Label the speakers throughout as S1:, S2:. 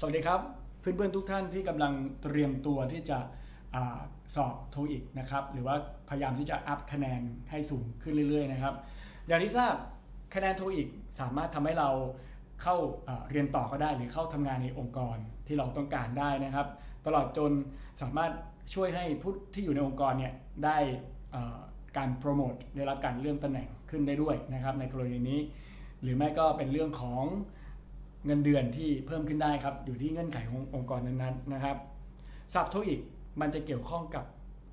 S1: สวัสดีครับ เพื่อนๆทุกท่านที่กำลังเตรียมตัวที่จะอสอบโทอีกนะครับ หรือว่าพยายามที่จะอัพคะแนนให้สูงขึ้นเรื่อยๆนะครับ อย่างที่ทราบคะแนนโทอีกสามารถทำให้เราเข้าเรียนต่อก็ได้หรือเข้าทำงานในองค์กรที่เราต้องการได้นะครับ ตลอดจนสามารถช่วยให้ผู้ที่อยู่ในองค์กรเนี่ยได้การโปรโมทได้รับการเลื่อนตำแหน่งขึ้นได้ด้วยนะครับ ในกรณีนี้ หรือไม่ก็เป็นเรื่องของ เงินเดือนที่เพิ่มขึ้นได้ครับ อยู่ที่เงื่อนไขขององค์กรนั้นๆนะครับศัพท์โทอีกมันจะเกี่ยวข้องกับ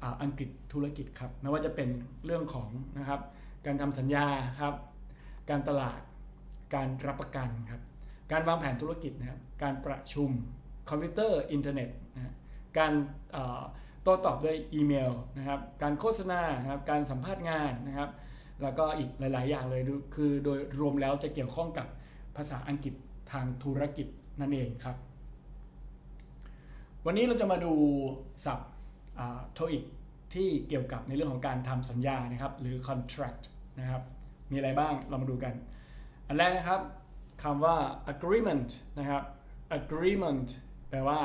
S1: อ,อังกฤษธุรกิจครับไม่ว่าจะเป็นเรื่องของนะครับ การทำสัญญาครับ การตลาดการรับประกันครับ การวางแผนธุรกิจนะครับ การประชุมคอมพิวเตอร์อินเทอร์เน็ตนะการเอ่อโต้ตอบด้วยอีเมลนะครับ การโฆษณานะครับ การสัมภาษณ์งานนะครับ แล้วก็อีกหลาย ๆ อย่างเลยคือโดยรวมแล้วจะเกี่ยวข้องกับภาษาอังกฤษ ทางธุรกิจนั่นเองครับ วันนี้เราจะมาดูศัพท์โทอีกที่เกี่ยวกับในเรื่องของการทำสัญญานะครับหรือ contract นะครับมีอะไรบ้างเรามาดูกัน อันแรกนะครับคำว่า agreement นะครับ agreement แปลว่า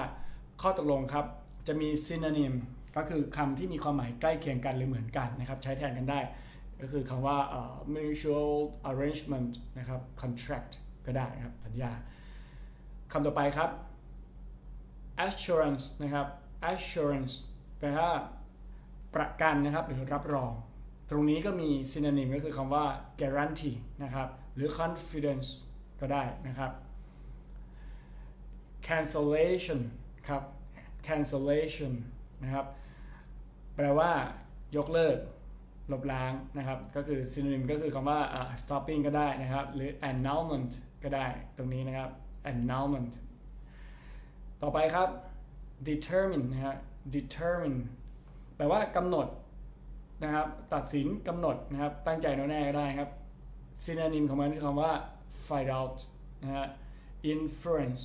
S1: ข้อตกลงครับ จะมี synonym ก็คือคำที่มีความหมายใกล้เคียงกันหรือเหมือนกันนะครับ ใช้แทนกันได้ ก็คือคำว่า mutual arrangement นะครับ contract ก็ได้นะครับสัญญาคำต่อไปครับ assurance นะครับ assurance แปลว่าประกันนะครับหรือรับรอง ตรงนี้ก็มี synonym ก็คือคำว่า guarantee นะครับหรือ confidence ก็ได้นะครับ cancellation ครับ cancellation นะครับ แปลว่ายกเลิก ลบล้างนะครับ ก็คือ synonym ก็คือคำว่าอ่า stopping ก็ได้นะครับ หรือ annulment ก็ได้ตรงนี้นะครับ annulment ต่อไปครับ determine นะครับ determine แปลว่ากำหนดนะครับ ตัดสินกำหนดนะครับ ตั้งใจแน่แน่ก็ได้ครับ synonym ของมันคือคำว่า find out นะฮะ influence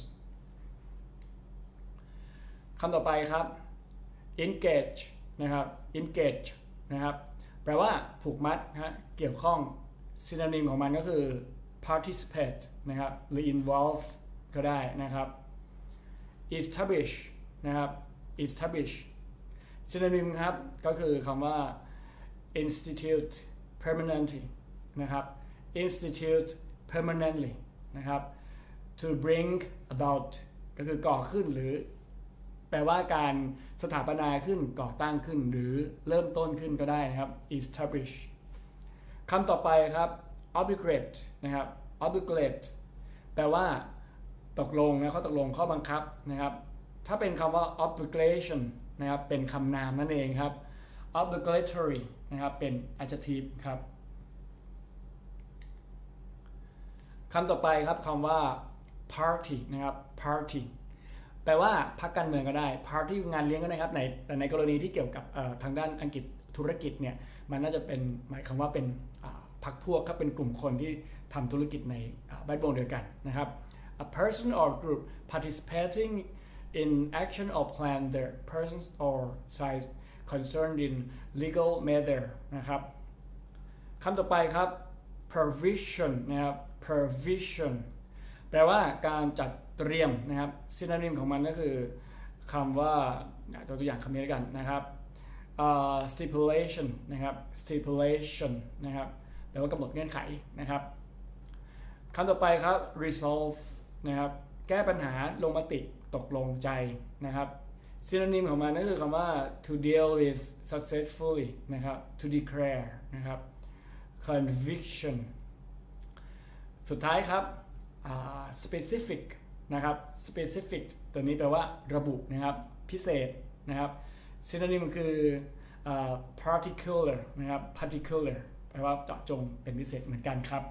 S1: คำต่อไปครับ engage นะครับ engage นะครับ แปลว่าผูกมัดฮะเกี่ยวข้อง synonym ของมันก็คือ participate นะครับหรือ involve ก็ได้นะครับ establish นะครับ establish synonym ครับก็คือคำว่า institute permanently นะครับ institute permanently นะครับ to bring about ก็คือก่อขึ้นหรือ แปลว่าการสถาปนาขึ้นก่อตั้งขึ้น หรือเริ่มต้นขึ้นก็ได้นะครับ establish คำต่อไปครับ obligate นะครับ obligate แปลว่าตกลงนะข้อตกลงข้อบังคับนะครับ ถ้าเป็นคำว่า obligation นะครับ เป็นคำนามนั่นเองครับ obligatory นะครับ เป็น adjective ครับคำต่อไปครับคำว่า party นะครับ party แปลว่าพักการเมืองก็ได้ party งานเลี้ยงก็ได้ครับในแต่ในกรณีที่เกี่ยวกับทางด้านอังกฤษธุรกิจเนี่ยมันน่าจะเป็นหมายความว่าเป็นพักพวกครับเป็นกลุ่มคนที่ทำธุรกิจในแวดวงเดียวกันนะครับ a person or group participating in action or plan the persons or size concerned in legal matter นะครับคำต่อไปครับ provision นะครับ provision แปลว่าการจัดเตรียมนะครับ synonym ของมันก็คือคำว่าตัวตัวอย่างคำนี้แล้วกันนะครับเอ่อ stipulation นะครับ stipulation นะครับแปลว่ากำหนดเงื่อนไขนะครับคำต่อไปครับ resolve นะครับแก้ปัญหาลงมติตกลงใจนะครับ synonym ของมันก็คือคำว่า to deal with successfully นะครับ to declare นะครับ conviction สุดท้ายครับ specific นะครับ specific ตัวนี้แปลว่าระบุนะครับพิเศษนะครับ synonym คือ particular นะครับ particular แปลว่าเจาะจงเป็นพิเศษเหมือนกันครับ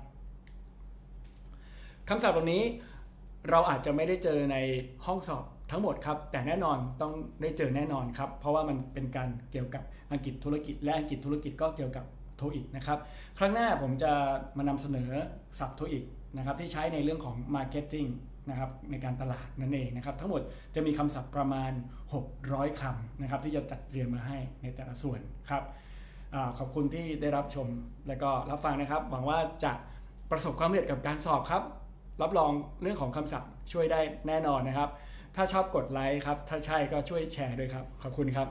S1: คำศัพท์เหล่านี้เราอาจจะไม่ได้เจอในห้องสอบทั้งหมดครับ แต่แน่นอนต้องได้เจอแน่นอนครับ เพราะว่ามันเป็นการเกี่ยวกับอังกฤษธุรกิจ และอังกฤษธุรกิจก็เกี่ยวกับโทอีกนะครับ ครั้งหน้าผมจะมานำเสนอศัพท์โทอีก นะครับที่ใช้ในเรื่องของ Marketing นะครับในการตลาดนั่นเองนะครับทั้งหมดจะมีคำศัพท์ประมาณ 600คำนะครับที่จะจัดเตรียมมาให้ในแต่ละส่วนครับอขอบคุณที่ได้รับชมและก็รับฟังนะครับหวังว่าจะประสบความสำเร็จกับการสอบครับรับรองเรื่องของคำศัพท์ช่วยได้แน่นอนนะครับ ถ้าชอบกดไลค์ครับถ้าใช่ก็ช่วยแชร์ด้วยครับขอบคุณครับ